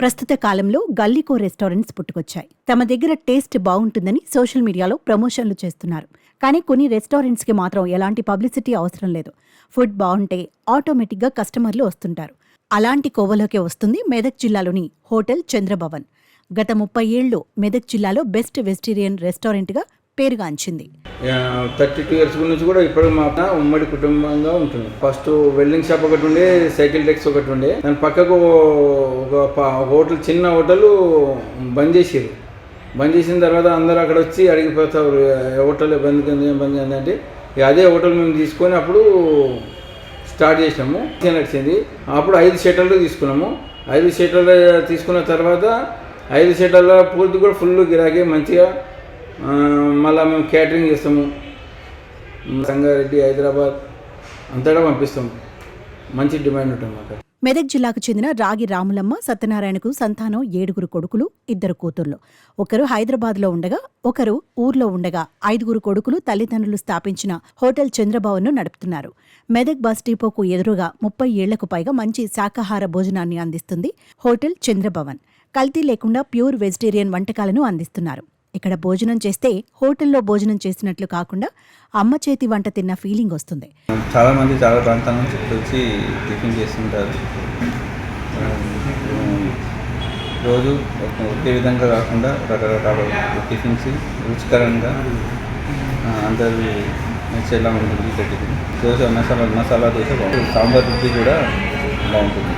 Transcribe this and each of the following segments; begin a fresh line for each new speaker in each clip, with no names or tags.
ప్రస్తుత కాలంలో గల్లీకో రెస్టారెంట్స్ పుట్టుకొచ్చాయి. తమ దగ్గర టేస్ట్ బాగుంటుందని సోషల్ మీడియాలో ప్రమోషన్లు చేస్తున్నారు. కానీ కొన్ని రెస్టారెంట్స్కి మాత్రం ఎలాంటి పబ్లిసిటీ అవసరం లేదు. ఫుడ్ బాగుంటే ఆటోమేటిక్గా కస్టమర్లు వస్తుంటారు. అలాంటి కోవలోకే వస్తుంది మెదక్ జిల్లాలోని హోటల్ చంద్రభవన్. గత ముప్పై ఏళ్ళు మెదక్ జిల్లాలో బెస్ట్ వెజిటేరియన్ రెస్టారెంట్గా పేరుగాంచింది
థర్టీ టూ ఇయర్స్ నుంచి కూడా ఇప్పుడు మా ఉమ్మడి కుటుంబంగా ఉంటుంది. ఫస్ట్ వెల్డింగ్ షాప్ ఒకటి ఉండే సైకిల్ డెక్స్ ఒకటి ఉండే. దాని పక్కకు ఒక హోటల్ చిన్న హోటల్ బంద్ చేసారు బంద్ చేసిన తర్వాత అందరూ అక్కడ వచ్చి అడిగిపోతారు హోటల్ బంద్ కింద బంద్ అంటే అదే హోటల్ మేము తీసుకొని అప్పుడు స్టార్ట్ చేసినాము. నడిచింది. అప్పుడు ఐదు షటర్లు తీసుకున్నాము. ఐదు షటర్లు తీసుకున్న తర్వాత ఐదు షటర్ల పూర్తి కూడా ఫుల్ గిరాకీ మంచిగా మళ్ళా మేము క్యాటరింగ్ చేస్తాము. సంగారెడ్డి హైదరాబాద్ అంతటా పంపిస్తాం. మంచి డిమాండ్ ఉంటుంది మాకు.
మెదక్ జిల్లాకు చెందిన రాగి రాములమ్మ సత్యనారాయణకు సంతానం ఏడుగురు కొడుకులు ఇద్దరు కూతుర్లు. ఒకరు హైదరాబాద్లో ఉండగా ఒకరు ఊర్లో ఉండగా ఐదుగురు కొడుకులు తల్లిదండ్రులు స్థాపించిన హోటల్ చంద్రభవన్ను నడుపుతున్నారు. మెదక్ బస్ డిపోకు ఎదురుగా ముప్పై ఏళ్ళకు పైగా మంచి శాకాహార భోజనాన్ని అందిస్తుంది హోటల్ చంద్రభవన్. కల్తీ లేకుండా ప్యూర్ వెజిటేరియన్ వంటకాలను అందిస్తున్నారు. ఇక్కడ భోజనం చేస్తే హోటల్లో భోజనం చేసినట్లు కాకుండా అమ్మ చేతి వంట తిన్న ఫీలింగ్ వస్తుంది.
చాలా మంది చాలా ప్రాంతాల నుంచి వచ్చి టిఫిన్ చేస్తుంటారు. రోజు ఒకే విధంగా కాకుండా రకరకాల టిఫిన్స్ రుచికరంగా ఆ, అందరూ నచ్చేలా ఉంటుంది ఇక్కడ టిఫిన్. దోశ మసాలా మసాలా దోశ బాగుంటుంది. సాంబార్ రుచి కూడా బాగుంటుంది.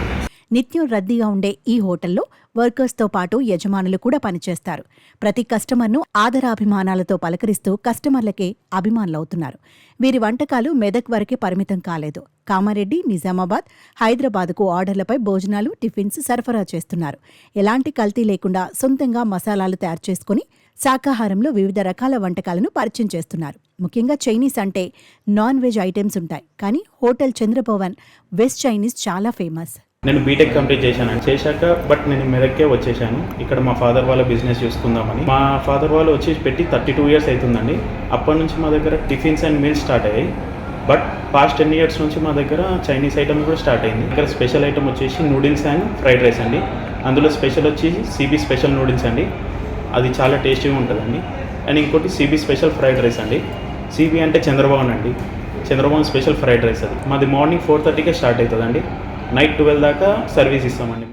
నిత్యం రద్దీగా ఉండే ఈ హోటల్లో వర్కర్స్తో పాటు యజమానులు కూడా పనిచేస్తారు. ప్రతి కస్టమర్ను ఆదరాభిమానాలతో పలకరిస్తూ కస్టమర్లకే అభిమానులవుతున్నారు వీరి వంటకాలు మెదక్ వరకే పరిమితం కాలేదు. కామారెడ్డి నిజామాబాద్ హైదరాబాద్కు ఆర్డర్లపై భోజనాలు టిఫిన్స్ సరఫరా చేస్తున్నారు. ఎలాంటి కల్తీ లేకుండా సొంతంగా మసాలాలు తయారు చేసుకుని శాకాహారంలో వివిధ రకాల వంటకాలను పరిచయం చేస్తున్నారు. ముఖ్యంగా చైనీస్ అంటే నాన్ వెజ్ ఐటమ్స్ ఉంటాయి. కానీ హోటల్ చంద్రభవన్ వెస్ట్ చైనీస్ చాలా ఫేమస్.
నేను బీటెక్ కంప్లీట్ చేశాను. చేశాక బట్ నేను మెదక్కే వచ్చేసాను ఇక్కడ మా ఫాదర్ వాళ్ళ బిజినెస్ చూసుకుందామని. మా ఫాదర్ వాళ్ళు వచ్చి పెట్టి థర్టీ టూ ఇయర్స్ అవుతుందండి అప్పటి నుంచి మా దగ్గర టిఫిన్స్ అండ్ మీల్స్ స్టార్ట్ అయ్యాయి. బట్ పాస్ట్ టెన్ ఇయర్స్ నుంచి మా దగ్గర చైనీస్ ఐటమ్ కూడా స్టార్ట్ అయింది. ఇక్కడ స్పెషల్ ఐటమ్ వచ్చేసి నూడిల్స్ అండ్ ఫ్రైడ్ రైస్ అండి. అందులో స్పెషల్ వచ్చేసి సిబి స్పెషల్ నూడిల్స్ అండి. అది చాలా టేస్టీగా ఉంటుందండి. అండ్ ఇంకోటి సిబి స్పెషల్ ఫ్రైడ్ రైస్ అండి. సిబి అంటే చంద్రబాబు అండి చంద్రబాబు స్పెషల్ ఫ్రైడ్ రైస్ అది. మాది మార్నింగ్ ఫోర్ థర్టీకే స్టార్ట్ అవుతుందండి. నైట్ ట్వెల్వ్ దాకా సర్వీస్ ఇస్తామండి